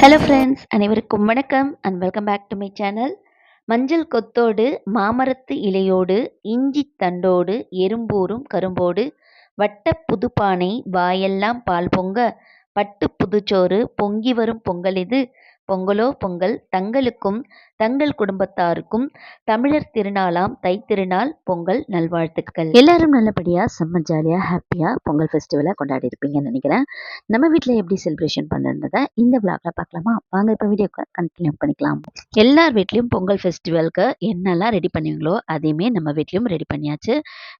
Hello friends அனைவருக்கும் வணக்கம் and welcome back to my channel மஞ்சள் கொத்தோடு மாமரத்து இலையோடு இஞ்சி தண்டோடு எறும்பூரும் கரும்போடு வட்ட புதுப்பானை வாயெல்லாம் பால் பொங்க பட்டு புதுச்சோறு பொங்கி வரும் பொங்கல் இது பொங்கலோ பொங்கல் தங்களுக்கும் தங்கள் குடும்பத்தாருக்கும் தமிழர் திருநாளாம் தைத்திருநாள் பொங்கல் நல்வாழ்த்துக்கள். எல்லாரும் நல்லபடியாக செம்ம ஜாலியாக ஹாப்பியாக பொங்கல் ஃபெஸ்டிவலை கொண்டாடி இருப்பீங்கன்னு நினைக்கிறேன். நம்ம வீட்டில் எப்படி செலிப்ரேஷன் பண்ணுறதை இந்த விளாக்ல பார்க்கலாமா? வாங்க இப்போ வீடியோ கண்டினியூ பண்ணிக்கலாம். எல்லார் வீட்லேயும் பொங்கல் ஃபெஸ்டிவலுக்கு என்னெல்லாம் ரெடி பண்ணுவீங்களோ அதையுமே நம்ம வீட்லேயும் ரெடி பண்ணியாச்சு.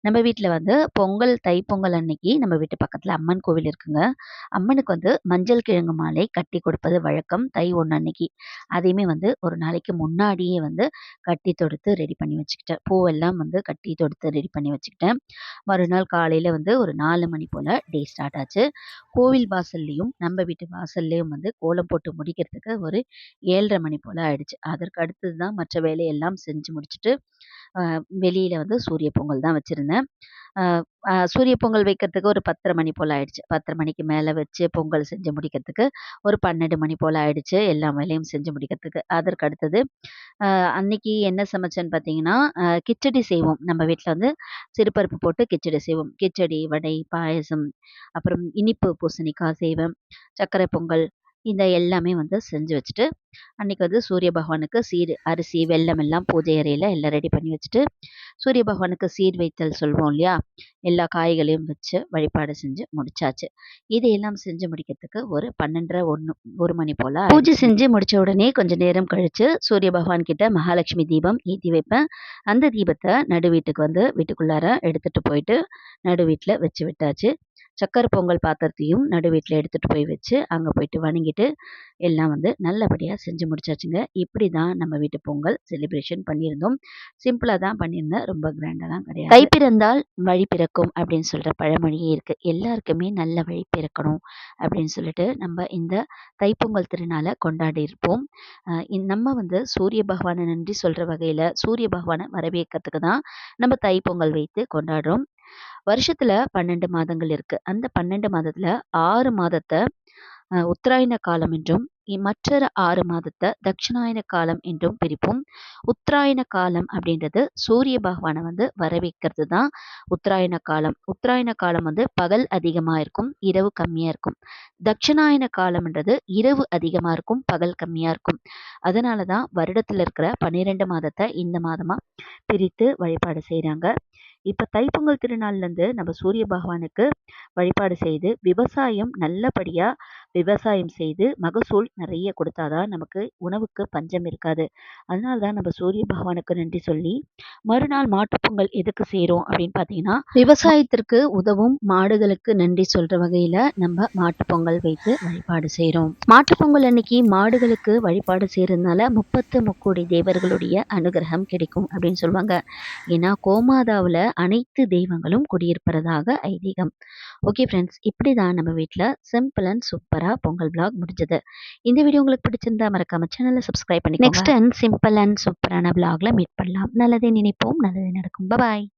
நம்ம வீட்டில் வந்து பொங்கல் தை பொங்கல் அன்னைக்கு நம்ம வீட்டு பக்கத்தில் அம்மன் கோவில் இருக்குங்க. அம்மனுக்கு வந்து மஞ்சள் கிழங்கு மாலை கட்டி கொடுப்பது வழக்கம். தை ஒன்று அன்னைக்கு. அதையுமே வந்து ஒரு நாளைக்கு முன்னாடியே வந்து கட்டி தொடுத்து ரெடி பண்ணி வச்சுக்கிட்டேன். பூவெல்லாம் வந்து கட்டி தொடுத்து ரெடி பண்ணி வச்சுக்கிட்டேன். மறுநாள் காலையில் வந்து ஒரு நாலு மணி போல் டே ஸ்டார்ட் ஆச்சு. கோவில் வாசல்லையும் நம்ம வீட்டு வாசல்லையும் வந்து கோலம் போட்டு முடிக்கிறதுக்கு ஒரு ஏழரை மணி போல் ஆயிடுச்சு. அதற்கு அடுத்தது தான் மற்ற வேலையெல்லாம் செஞ்சு முடிச்சுட்டு வெளியில் வந்து சூரிய பொங்கல் தான் வச்சுருந்தேன். சூரிய பொங்கல் வைக்கிறதுக்கு ஒரு பத்தரை மணி போல் ஆயிடுச்சு. பத்தரை மணிக்கு மேலே வச்சு பொங்கல் செஞ்சு முடிக்கிறதுக்கு ஒரு பன்னெண்டு மணி போல் ஆயிடுச்சு எல்லா வேலையும் செஞ்சு முடிக்கிறதுக்கு. அதற்கு அடுத்தது அன்னைக்கு என்ன சமைச்சேன்னு பார்த்தீங்கன்னா கிச்சடி செய்வோம். நம்ம வீட்டில் வந்து சிறுபருப்பு போட்டு கிச்சடி செய்வோம். கிச்சடி வடை பாயசம் அப்புறம் இனிப்பு பூசணிக்காய் செய்வேன். சர்க்கரை பொங்கல் இந்த எல்லாமே வந்து செஞ்சு வச்சுட்டு அன்றைக்கி வந்து சூரிய பகவானுக்கு சீர் அரிசி வெல்லம் எல்லாம் பூஜை அறையில் எல்லாம் ரெடி பண்ணி வச்சுட்டு சூரிய பகவானுக்கு சீர் வைத்தல் சொல்வோம் இல்லையா? எல்லா காய்களையும் வச்சு வழிபாடு செஞ்சு முடிச்சாச்சு. இதையெல்லாம் செஞ்சு முடிக்கிறதுக்கு ஒரு பன்னெண்டரை ஒன்று ஒரு மணி போல் பூஜை செஞ்சு முடித்த உடனே கொஞ்சம் நேரம் கழித்து சூரிய பகவான் கிட்ட மகாலட்சுமி தீபம் ஏற்றி வைப்பேன். அந்த தீபத்தை நடு வீட்டுக்கு வந்து வீட்டுக்குள்ளார எடுத்துகிட்டு போயிட்டு நடு வீட்டில் வச்சு விட்டாச்சு. சக்கரை பொங்கல் பாத்திரத்தையும் நடு வீட்டில் எடுத்துகிட்டு போய் வச்சு அங்கே போயிட்டு வணங்கிட்டு எல்லாம் வந்து நல்லபடியாக செஞ்சு முடிச்சாச்சுங்க. இப்படி தான் நம்ம வீட்டு பொங்கல் செலிப்ரேஷன் பண்ணியிருந்தோம். சிம்பிளாக தான் பண்ணியிருந்தேன். ரொம்ப கிராண்டாலாம் கிடையாது. கை பிறந்தால் வழி பிறக்கும் அப்படின்னு சொல்கிற பழமொழியே இருக்குது எல்லாருக்குமே நல்ல வழி பிறக்கணும் அப்படின்னு சொல்லிட்டு நம்ம இந்த தைப்பொங்கல் திருநாளை கொண்டாடி இருப்போம். நம்ம வந்து சூரிய பகவானை நன்றி சொல்கிற வகையில் சூரிய பகவானை வரவேற்கிறதுக்கு தான் நம்ம தைப்பொங்கல் வைத்து கொண்டாடுறோம். வருஷத்துல பன்னெண்டு மாதங்கள் இருக்கு. அந்த பன்னெண்டு மாதத்துல ஆறு மாதத்தை உத்தராயண காலம் என்றும் மற்றொரு ஆறு மாதத்தை தட்சிணாயன காலம் என்றும் பிரிப்போம். உத்தராயண காலம் அப்படின்றது சூரிய பகவானை வந்து வரவேற்கிறது தான் உத்தராயண காலம். உத்தராயண காலம் வந்து பகல் அதிகமாக இருக்கும் இரவு கம்மியாக இருக்கும். தட்சிணாயன காலம்ன்றது இரவு அதிகமாக இருக்கும் பகல் கம்மியாக இருக்கும். அதனால தான் வருடத்தில் இருக்கிற பன்னிரெண்டு மாதத்தை இந்த மாதமாக பிரித்து வழிபாடு செய்கிறாங்க இப்போ தைப்பொங்கல் திருநாள்லேருந்து நம்ம சூரிய பகவானுக்கு வழிபாடு செய்து விவசாயம் நல்லபடியாக விவசாயம் செய்து மகசூல் நிறைய கொடுத்தாதான் நமக்கு உணவுக்கு பஞ்சம் இருக்காது. அதனால தான் நம்ம சூரிய பகவானுக்கு நன்றி சொல்லி மறுநாள் மாட்டுப்பொங்கல் எதுக்கு செய்கிறோம் அப்படின்னு பார்த்தீங்கன்னா விவசாயத்திற்கு உதவும் மாடுகளுக்கு நன்றி சொல்கிற வகையில் நம்ம மாட்டுப்பொங்கல் வைத்து வழிபாடு செய்கிறோம் மாட்டுப்பொங்கல் அன்னைக்கு மாடுகளுக்கு வழிபாடு செய்கிறதுனால முப்பத்து முக்கோடி தேவர்களுடைய அனுகிரகம் கிடைக்கும் அப்படின்னு சொல்லுவாங்க. ஏன்னா கோமாதாவில் அனைத்து தெய்வங்களும் குடியிருப்பதாக ஐதீகம். ஓகே ஃப்ரெண்ட்ஸ் இப்படி தான் நம்ம வீட்டில் சிம்பிள் அண்ட் சூப்பராக பொங்கல் பிளாக் முடிஞ்சது. இந்த வீடியோ உங்களுக்கு பிடிச்சிருந்தா மறக்காம சேனலை சப்ஸ்கிரைப் பண்ணி நெக்ஸ்ட் அண்ட் சிம்பிள் அண்ட் சூப்பரான விளாகில் மீட் பண்ணலாம். நல்லதே நினைப்போம். நல்லதே நடக்கும். பாய்